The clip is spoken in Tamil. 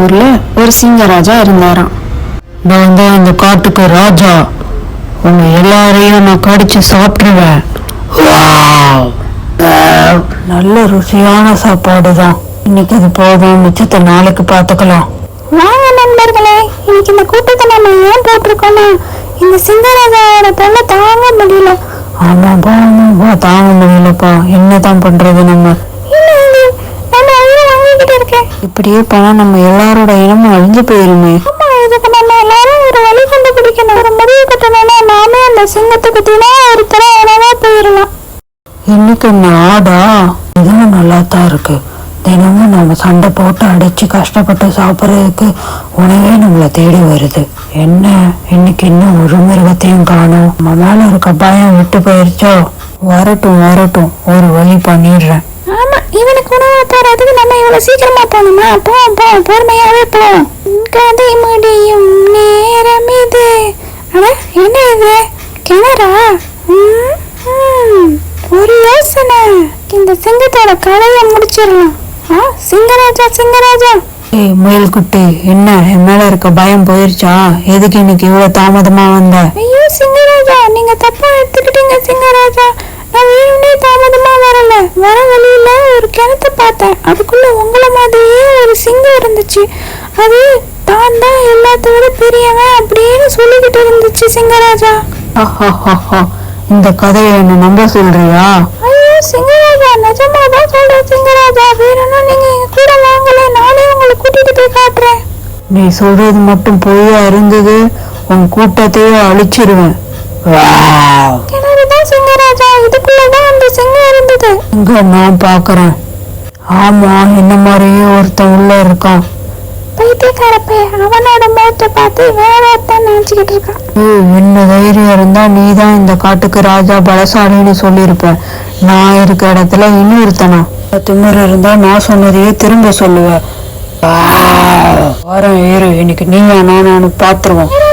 ஊர்ல ஒரு சிங்கராஜா இருந்தாராம். நான் தான் இந்த காட்டுக்கு ராஜா. உங்க எல்லாரையும் நான் கடிச்சு சாப்பிட்டுருவேன். நல்ல ருசியான சாப்பாடு தான் இன்னைக்கு அது போதும். மிச்சத்தை நாளைக்கு பார்த்துக்கலாம். வாங்க நண்பர்களே இன்னைக்கு இந்த கூட்டத்தை நம்ம ஏன் போட்டிருக்கோம்னா இந்த சிங்கராஜாவோட தொல்லை தாங்க முடியல. ஆமாப்பா ஆமாப்பா தாங்க முடியலப்பா. என்னதான் பண்றது நம்ம என்ன இது நம்ம உயிரை வாங்கிக்கிட்டு இருக்கேன் இப்படியே போனா நம்ம எல்லாரோட இனமும் அழிஞ்சு போயிருமே. ஆமா இதுக்கு நம்ம எல்லாரும் ஒரு வழி கண்டுபிடிக்கணும். ஒரு முடிவு கட்டணும்னா நாமே அந்த சிங்கத்துக்கு தினா ஒரு உணவா போயிடலாம். இன்னைக்கு ஆடா? இதுவும் நல்லா தான் இருக்கு. தினமும் நம்ம சண்டை போட்டு அடிச்சு கஷ்டப்பட்டு சாப்பிட்றதுக்கு உணவே நம்மளை தேடி வருது. என்ன? இன்னைக்கு இன்னும் ஒரு மிருகத்தையும் காணும். நம்ம மேல இருக்க பயம் விட்டு போயிருச்சோ? வரட்டும் வரட்டும். ஒரு வழி பண்ணிடுறேன். ஆமா இவனுக்கு உணவா போறதுக்கு இவ்வளவு சீக்கிரமா போகணுமா? போவோம் போவோம் பொறுமையாவே போவோம் கதை முடியும் நேரம் இது. அட என்ன இது? கிணறா? ஒரு யோசனை. இந்த சிங்கத்தோட கலையை முடிச்சிடலாம். ஆ சிங்கராஜா சிங்கராஜா. ஏய் முயல் குட்டி என்ன? என் மேல இருக்க பயம் போயிருச்சா? எதுக்கு இன்னைக்கு இவ்வளவு தாமதமா வந்த? ஐயோ சிங்கராஜா நீங்க தப்பா எடுத்துக்கிட்டீங்க சிங்கராஜா. நான் வேணும்னே தாமதமா வரல. வர வழியில ஒரு கிணத்தை பார்த்தேன் அதுக்குள்ள உங்களை மாதிரியே ஒரு சிங்கம் இருந்துச்சு. அது தான் தான் எல்லாத்த விட பெரியவன் அப்படின்னு சொல்லிக்கிட்டு இருந்துச்சு சிங்கராஜா. இந்த கதையை என்ன நம்ப சொல்றியா? ஐயோ சிங்கராஜா நிஜமா தான் சொல்றேன் சிங்கராஜா. வேணும்னா நீங்க எங்க கூட வாங்கல. நானே உங்களை கூட்டிட்டு போய் காட்டுறேன். நீ சொல்றது மட்டும் பொய்யா இருந்தது உன் கூட்டத்தையே அழிச்சிருவேன். வாவ். கிணறு தான் சிங்கராஜா. இதுக்குள்ளதான் அந்த சிங்கம் இருந்தது. இங்க நான் பாக்குறேன் ஆமா என்ன மாதிரியே ஒருத்தன் உள்ள இருக்கான். பைத்தியக்கார பையன் அவனோட முகத்தை பார்த்து வேற ஒருத்தன் நினைச்சுக்கிட்டு இருக்கான். ஏய், என்ன தைரியம் இருந்தா நீ தான் இந்த காட்டுக்கு ராஜா பலசாலின்னு சொல்லியிருப்ப. நான் இருக்க இடத்துல இன்னொருத்தனா? திமிர இருந்தா நான் சொன்னதையே திரும்ப சொல்லுவேன். வாரம் ஏறு இன்னைக்கு நீங்க நானும் பாத்துருவோம். ஐயா,